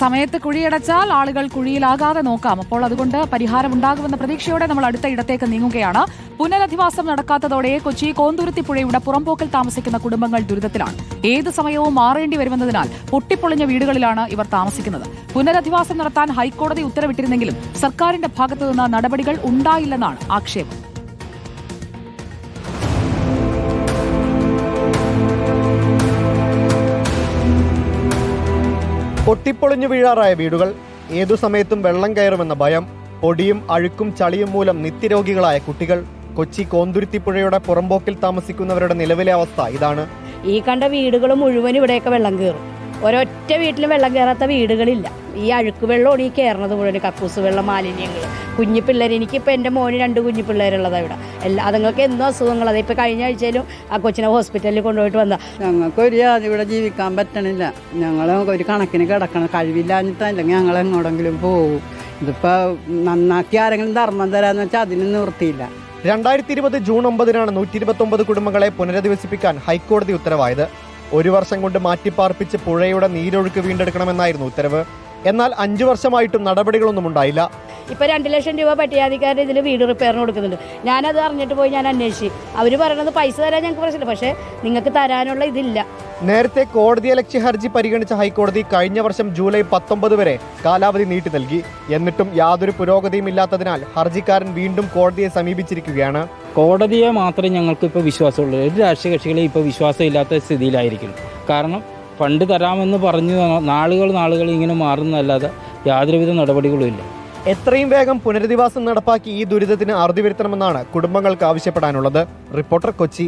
സമയത്ത് കുഴിയടച്ചാൽ ആളുകൾ കുഴിയിലാകാതെ നോക്കാം. അപ്പോൾ അതുകൊണ്ട് പരിഹാരം പരിഹാരമുണ്ടാകുമെന്ന പ്രതീക്ഷയോടെ നമ്മൾ അടുത്ത ഇടത്തേക്ക് നീങ്ങുകയാണ്. പുനരധിവാസം നടക്കാത്തതോടെ കൊച്ചി കോന്തുരുത്തി പുഴയുടെ പുറംപോക്കിൽ താമസിക്കുന്ന കുടുംബങ്ങൾ ദുരിതത്തിലാണ്. ഏത് സമയവും മാറേണ്ടി വരുമെന്നതിനാൽ പൊട്ടിപ്പൊളിഞ്ഞ വീടുകളിലാണ് ഇവർ താമസിക്കുന്നത്. പുനരധിവാസം നടത്താൻ ഹൈക്കോടതി ഉത്തരവിട്ടിരുന്നെങ്കിലും സർക്കാരിന്റെ ഭാഗത്തുനിന്ന് നടപടികൾ ഉണ്ടായില്ലെന്നാണ് ആക്ഷേപം. പൊട്ടിപ്പൊളിഞ്ഞു വീഴാറായ വീടുകൾ ഏതു സമയത്തും വെള്ളം കയറുമെന്ന ഭയം പൊടിയും അഴുക്കും ചളിയും മൂലം നിത്യരോഗികളായ കുട്ടികൾ കൊച്ചി കോന്തുരുത്തിപ്പുഴയുടെ പുറമ്പോക്കിൽ താമസിക്കുന്നവരുടെ നിലവിലെ അവസ്ഥ ഇതാണ്. ഈ കണ്ട വീടുകൾ മുഴുവൻ ഇവിടെയൊക്കെ വെള്ളം കയറും. ഒരൊറ്റ വീട്ടിലും വെള്ളം കയറാത്ത വീടുകളില്ല. ഈ അഴുക്ക് വെള്ളമാണ് ഈ കയറുന്നത് മുഴുവൻ കക്കൂസ് വെള്ളം മാലിന്യങ്ങൾ. കുഞ്ഞു പിള്ളേർ എനിക്കിപ്പോൾ എന്റെ മോന് രണ്ട് കുഞ്ഞു പിള്ളേരുള്ളതാണ് ഇവിടെ. എല്ലാ അതുങ്ങൾക്ക് എന്തോ അസുഖങ്ങൾ അതിപ്പോൾ ഇപ്പോൾ കഴിഞ്ഞ ആഴ്ചയിലും ആ കൊച്ചിനെ ഹോസ്പിറ്റലിൽ കൊണ്ടുപോയിട്ട് വന്ന ഞങ്ങൾക്കൊരു ജാതി ഇവിടെ ജീവിക്കാൻ പറ്റണില്ല. ഞങ്ങൾ ഒരു കണക്കിന് കിടക്കണം. കഴിവില്ലാഞ്ഞിട്ടല്ലെങ്കിൽ ഞങ്ങൾ എങ്ങോടെങ്കിലും പോകും ഇതിപ്പോൾ നന്നാക്കി ആരെങ്കിലും ധർമ്മം തരാന്ന് വെച്ചാൽ അതിന് നിവൃത്തിയില്ല. രണ്ടായിരത്തി ഇരുപത് ജൂൺ ഒമ്പതിനാണ് നൂറ്റി ഇരുപത്തി കുടുംബങ്ങളെ പുനരധിവസിപ്പിക്കാൻ ഹൈക്കോടതി ഉത്തരവായത്. ഒരു വർഷം കൊണ്ട് മാറ്റിപ്പാർപ്പിച്ച് പുഴയുടെ നീരൊഴുക്ക് വീണ്ടെടുക്കണമെന്നായിരുന്നു ഉത്തരവ്. എന്നാൽ അഞ്ചു വർഷമായിട്ടും നടപടികളൊന്നും ഉണ്ടായില്ല. ഇപ്പൊ രണ്ട് ലക്ഷം രൂപ പട്ടികാധികാരുടെ ഇതിൽ വീട് റിപ്പയറിന് കൊടുക്കുന്നുണ്ട്. ഞാനത് അറിഞ്ഞിട്ട് പോയി ഞാൻ അന്വേഷിച്ചു. അവർ പറയണത് പൈസ തരാൻ ഞങ്ങൾക്ക് പ്രശ്നമില്ല. പക്ഷേ നിങ്ങൾക്ക് തരാനുള്ള ഇതില്ല. നേരത്തെ കോടതി അലക്ഷ്യ ഹർജി പരിഗണിച്ച ഹൈക്കോടതി കഴിഞ്ഞ വർഷം ജൂലൈ പത്തൊമ്പത് വരെ കാലാവധി നീട്ടി നൽകി. എന്നിട്ടും യാതൊരു പുരോഗതിയും ഇല്ലാത്തതിനാൽ ഹർജിക്കാരൻ വീണ്ടും കോടതിയെ സമീപിച്ചിരിക്കുകയാണ്. കോടതിയെ മാത്രമേ ഞങ്ങൾക്ക് ഇപ്പോൾ വിശ്വാസമുള്ളൂ. ഒരു രാഷ്ട്രീയ കക്ഷികളെ ഇപ്പോൾ വിശ്വാസമില്ലാത്ത സ്ഥിതിയിലായിരിക്കും. കാരണം ഫണ്ട് തരാമെന്ന് പറഞ്ഞു നാളുകൾ നാളുകൾ ഇങ്ങനെ മാറുന്നതല്ലാതെ യാതൊരുവിധ നടപടികളും ഇല്ല. എത്രയും വേഗം പുനരധിവാസം നടപ്പാക്കി ഈ ദുരിതത്തിന് അറുതി വരുത്തണമെന്നാണ് കുടുംബങ്ങൾക്ക് ആവശ്യപ്പെടാനുള്ളത്. റിപ്പോർട്ടർ കൊച്ചി